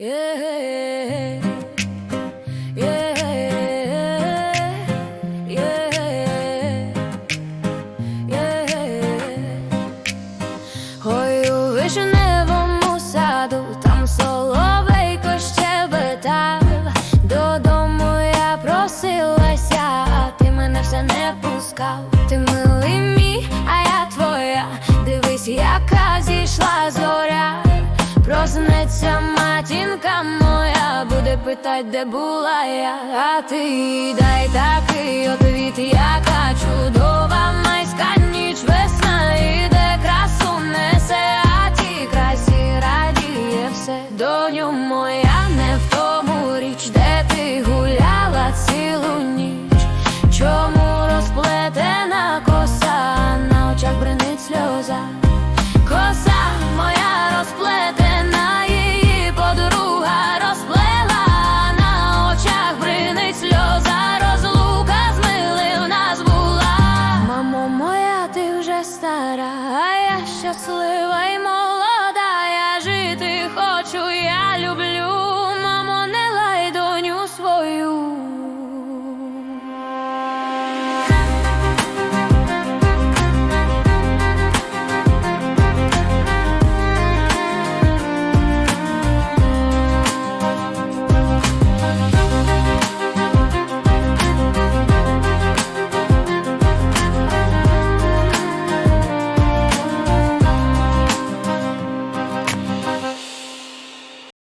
Yeah, yeah, yeah, yeah. Ой, у вишневому саду, там соловейко щебетав. Додому я просилася, ти мене все не пускав. Ти милий мій, а я твоя. Дивись, яка зійшла зоря. Проснеться матінка моя, буде питать, де була я, а ти дай такий отвіт, яка чудова майська ніч, весна іде, красу несе, а ті красі радіє все. Доню моя, не в тому річ, де ти гуляла цілу ніч. Чому розплетена коса, на очах бренить сльоза? Коса моя розплетена, стара, а я щаслива.